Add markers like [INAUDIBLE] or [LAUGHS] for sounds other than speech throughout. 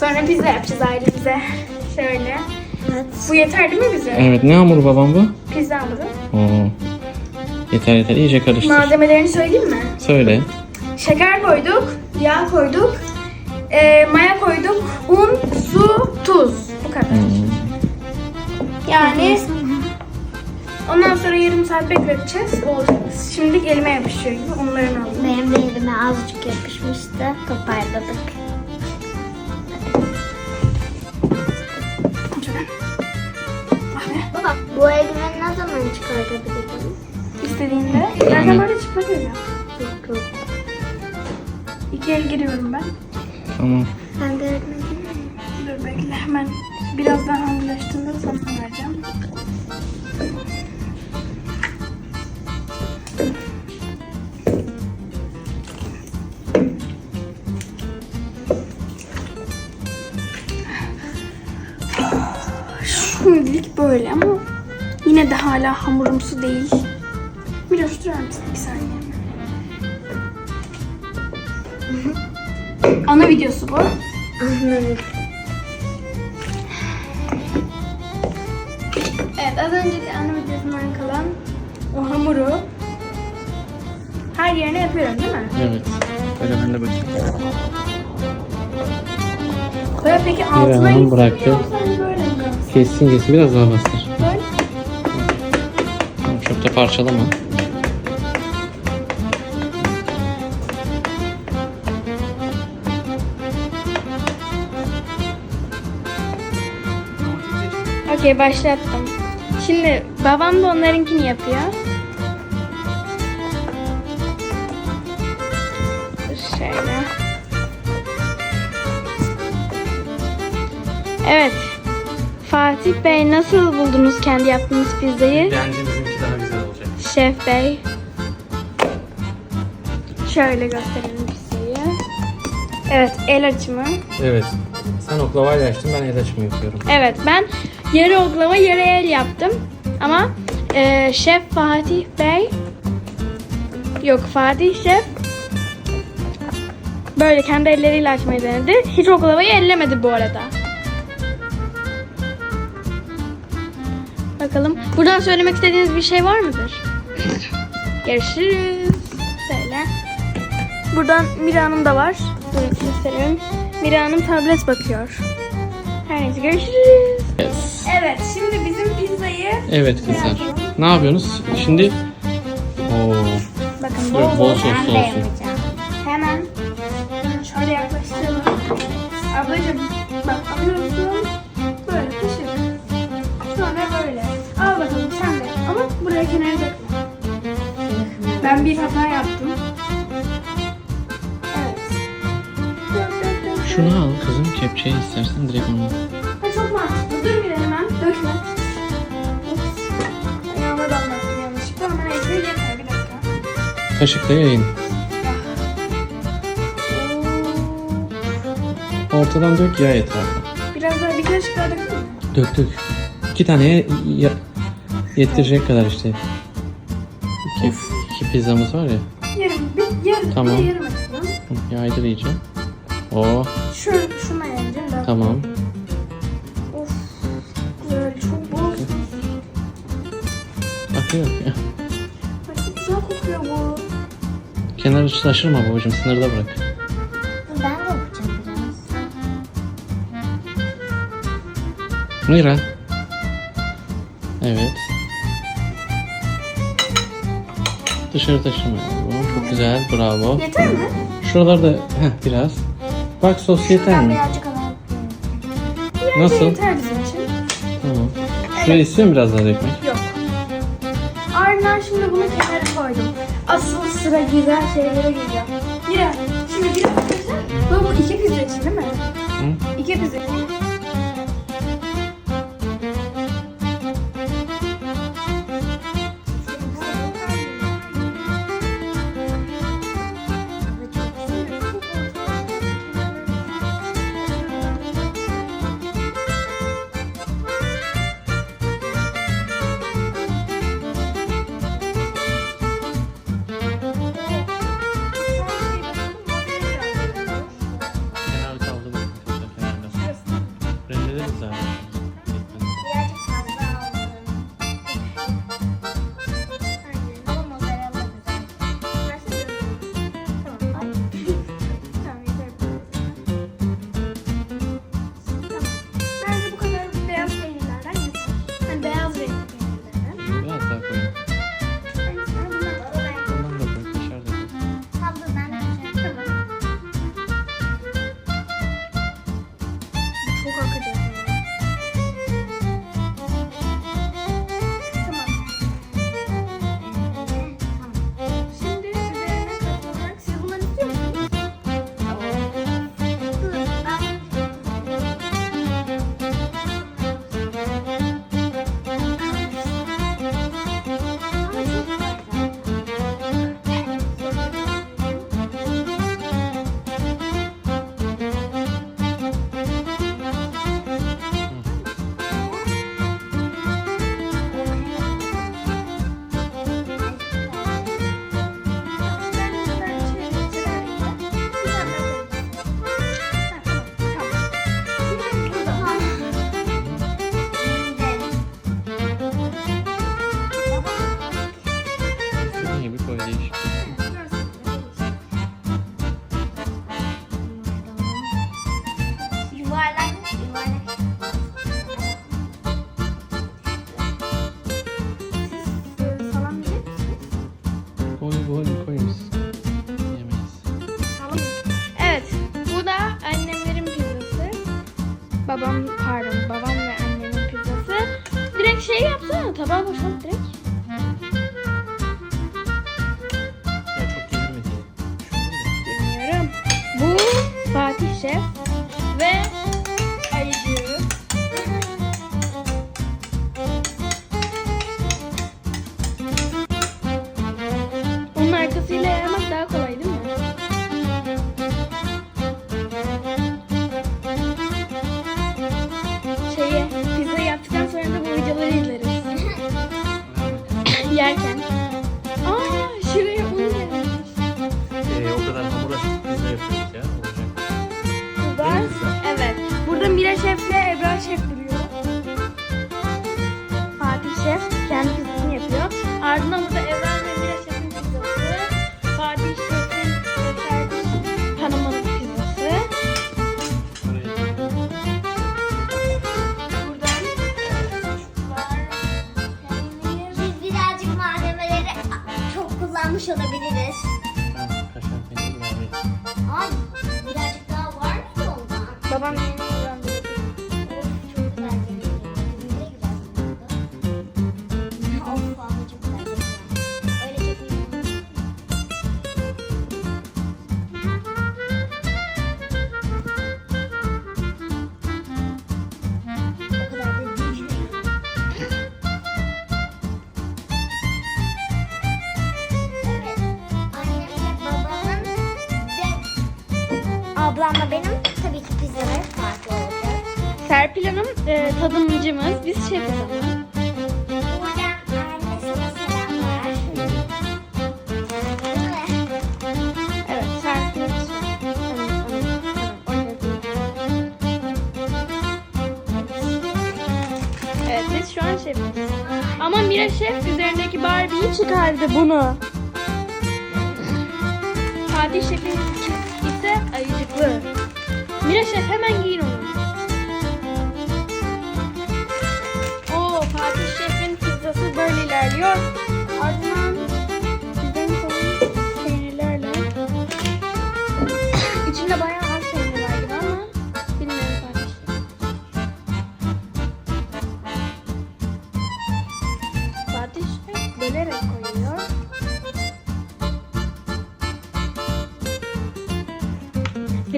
Sonra pizza yapacağız ailemize. Şöyle. Evet. Bu yeter değil mi bize? Evet ne hamuru babam bu? Pizza hamuru. Oo. Yeter yeter iyice karıştır. Malzemelerini söyleyeyim mi? Söyle. Şeker koyduk, yağ koyduk, e, maya koyduk, un, su, tuz. Bu kadar. Hmm. Yani ondan sonra yarım saat bekleteceğiz. Olacak. Şimdilik elime yapışıyor gibi onların alayım. Benim de elime azıcık yapışmıştı. Toparladık. Bu eldiveni ne zaman çıkartabilirim? İstediğinde. Zaten böyle çıkmak öyle. Yok yok. İki el giriyorum ben. Tamam. Ben görmedim. Dur bekle hemen birazdan hamurlaştığında sana vereceğim. Şimdilik böyle ama yine de hala hamurumsu değil. Biraz durar mısın? Bir saniye. [LAUGHS] Ana videosu bu. Anladım. Evet az önceki ana videosundan kalan o hamuru her yerine yapıyorum değil mi? Evet. Böyle ben de bakayım. Böyle peki altına Hanım gitsin bıraktı. böyle mi? Kessin kessin biraz daha bastır. Parçalama. Okey başlattım. Şimdi babam da onlarınkini yapıyor. Şöyle. Evet. Fatih Bey nasıl buldunuz kendi yaptığınız pizzayı? Bence Şef Bey. Şöyle gösterelim pizzayı. Evet el açımı. Evet. Sen oklavayla açtın ben el açımı yapıyorum. Evet ben yarı oklava yarı el yaptım. Ama e, Şef Fatih Bey yok Fatih Şef böyle kendi elleriyle açmayı denedi. Hiç oklavayı ellemedi bu arada. Bakalım. Buradan söylemek istediğiniz bir şey var mıdır? Görüşürüz. Şöyle. Buradan Mira Hanım da var. Dur göstereyim. Mira Hanım tablet bakıyor. Her neyse görüşürüz. Yes. Evet şimdi bizim pizzayı Evet kızlar. Ne yapıyorsunuz? Şimdi Oo. bakın Böyle bol bol soslu olsun. yapacağım. hemen şöyle yaklaştıralım. Ablacım bak alıyorsun böyle taşır. Sonra böyle. Al bakalım sen de ama buraya kenara dökme. Ben bir hata yaptım. Evet. Şunu al kızım kepçeyi istersen direkt onu. Ha, çok mantıklı. Dur bir hemen. Dökme. Ups. Ayağıma damlattım yanlışlıkla ama neyse yeter bir dakika. Kaşıkla yayın. Ortadan dök yağ etrafa. Biraz daha bir kaşık daha dökeyim mi? Dök dök. İki taneye ya- yettirecek kadar işte. İki, iki pizzamız var ya. Yarım, bir, yarım, Tamam. bir yarım atıyorum. Hı, Yaydır iyice. Oo Şu, şuna yeneceğim daha. tamam. Of. Güzel, çok bol. Akıyor. Ay, Çok güzel kokuyor bu. Kenarı taşırma babacığım sınırda bırak. Ben de yapacağım biraz. Mira. Evet. Dışarı taşırma. yavrum. Çok güzel bravo. Yeter mi? Şuralarda heh, biraz. Bak sos yeter mi? birazcık alalım. Nasıl? Yeter bizim için. Tamam. Şuraya istiyor musun biraz daha dökmek? Yok. Ardından şimdi bunu kenara koydum. Asıl sıra güzel şeylere geliyor. Mira, şimdi bir arkadaşlar. Bu, bu iki pizza için değil mi? Hı? İki pizza için. clavamos son tres. Açıp pizza yapıyoruz ya. Olacak. Burada, evet. Burada Mira Şef'le Ebrar Şef duruyor. Fatih Şef kendi pizzasını yapıyor. Ardından burada Ebrar ve Mira Şef'in pizzası. Fatih Şef'in kardeş hanımın pizzası. Buradan. Peynir. Biz birazcık malzemeleri çok kullanmış olabiliriz. Ablamla benim tabii ki pizzaları farklı olacak. Serpil Hanım e, tadımcımız. Biz şefiz. Buradan annesine selamlar. Evet, Serpil. Evet, biz şu an şefiz. Ama Mira Şef üzerindeki Barbie'yi çıkardı bunu. Fatih Şef'in ayıcıklı. Mira Şef hemen giyin onu.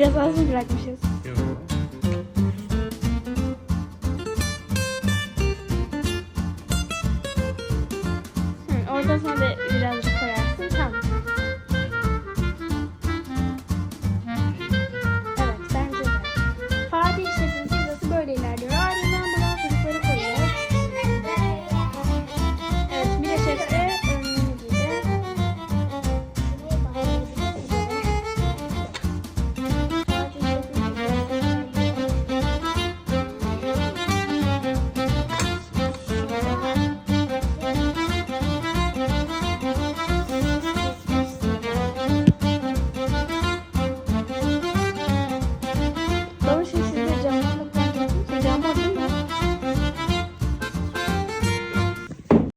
Biraz az mı bırakmışız